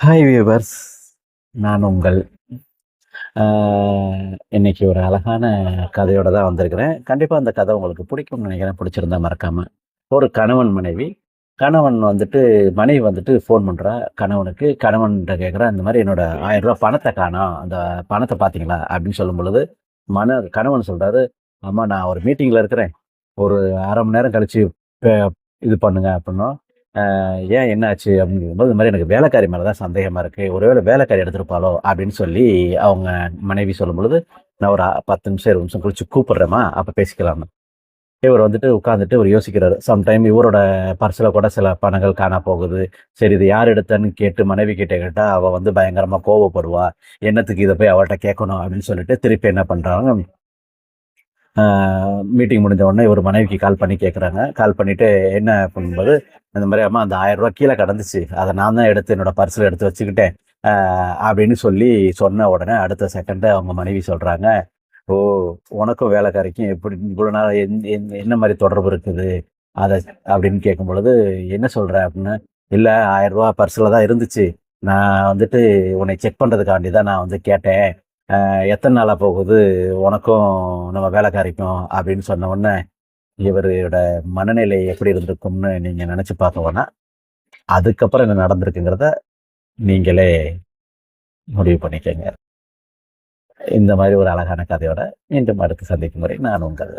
Hi viewers நான் உங்கள் இன்னைக்கு ஒரு அழகான கதையோட தான் வந்திருக்கிறேன். கண்டிப்பாக அந்த கதை உங்களுக்கு பிடிக்கும்னு நினைக்கிறேன். பிடிச்சிருந்தா மறக்காமல் ஒரு கணவன் மனைவி. கணவன் வந்துட்டு மனைவி வந்துட்டு ஃபோன் பண்ணுறா கணவனுக்கு கணவன்கிட்ட கேட்குறா இந்த மாதிரி என்னோட ஆயிரம் ரூபா பணத்தை காணோம் அந்த பணத்தை பார்த்தீங்களா அப்படின்னு சொல்லும் பொழுது மன கணவன் சொல்கிறாரு ஆமாம் நான் ஒரு மீட்டிங்கில் இருக்கிறேன். ஒரு அரை மணி நேரம் கழிச்சு இது பண்ணுங்க அப்படின்னா ஏன் என்னாச்சு அப்படின்னு கேட்கும்போது இந்த மாதிரி எனக்கு வேலைக்காரி மேலே தான் சந்தேகமாக இருக்குது ஒருவேளை வேலைக்காரி எடுத்திருப்பாளோ அப்படின்னு சொல்லி அவங்க மனைவி சொல்லும் பொழுது நான் ஒரு பத்து நிமிஷம் இருபது நிமிஷம் கழிச்சு கூப்பிடுறேம்மா அப்போ பேசிக்கலாம்னு. இவர் வந்துட்டு உட்காந்துட்டு இவர் யோசிக்கிறாரு. சம்டைம் இவரோட பர்சில் கூட சில பணங்கள் காணா போகுது. சரி இது யார் எடுத்தன்னு கேட்டு மனைவி கிட்டே கேட்டால் அவள் வந்து பயங்கரமாக கோவப்படுவா. என்னத்துக்கு இதை போய் அவள்கிட்ட கேட்கணும்? அப்படின்னு சொல்லிட்டு திருப்பி என்ன பண்ணுறாங்க மீட்டிங் முடிஞ்ச உடனே இவர் மனைவிக்கு கால் பண்ணி கேட்குறாங்க கால் பண்ணிட்டு என்ன பண்ணும்போது இந்த மாதிரி அம்மா அந்த ஆயிரம் கீழே கடந்துச்சு. அதை நான் தான் எடுத்து என்னோட பர்சில் எடுத்து வச்சுக்கிட்டேன். அப்படின்னு சொல்லி சொன்ன உடனே அடுத்த செகண்டு அவங்க மனைவி சொல்கிறாங்க ஓ உனக்கும் வேலைக்காரிக்கும் எப்படி இவ்வளோ நாள் என்- என்ன மாதிரி தொடர்பு இருக்குது? அதை அப்படின்னு கேட்கும் பொழுது என்ன சொல்கிற அப்படின்னு இல்லை ஆயிரம் ரூபா பர்ஸில் தான் இருந்துச்சு. நான் வந்துட்டு உன்னை செக் பண்ணுறதுக்காண்டி தான் நான் வந்து கேட்டேன். எத்தனை நாளாக போகுது? உனக்கும் நம்ம வேலைக்காரிக்கும் அப்படின்னு சொன்ன உடனே இவரோட மனநிலை எப்படி இருந்திருக்கும்னு நீங்கள் நினச்சி வேணா அதுக்கப்புறம் என்ன நடந்திருக்குங்கிறத நீங்களே முடிவு பண்ணிக்கங்க. இந்த மாதிரி ஒரு அழகான கதையோட மீண்டும் அடுத்து சந்திக்கும் முறை நான் உங்கள்